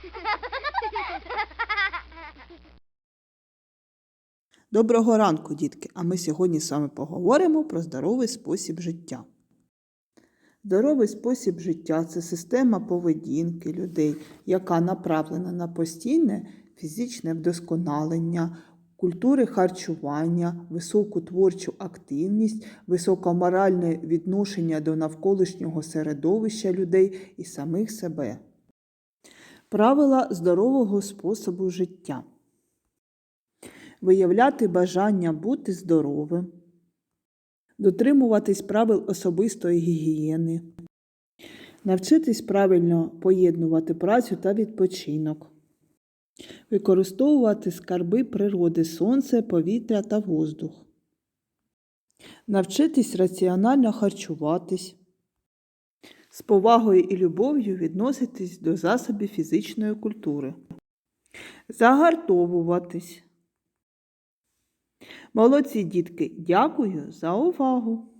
Доброго ранку, дітки! А ми сьогодні з вами поговоримо про здоровий спосіб життя. Здоровий спосіб життя це система поведінки людей, яка направлена на постійне фізичне вдосконалення, культури харчування, високу творчу активність, високоморальне відношення до навколишнього середовища людей і самих себе. Правила здорового способу життя. Виявляти бажання бути здоровим, дотримуватись правил особистої гігієни, навчитись правильно поєднувати працю та відпочинок, використовувати скарби природи сонце, повітря та воздух, навчитись раціонально харчуватись, з повагою і любов'ю відноситись до засобів фізичної культури, загартовуватись. Молодці дітки, дякую за увагу!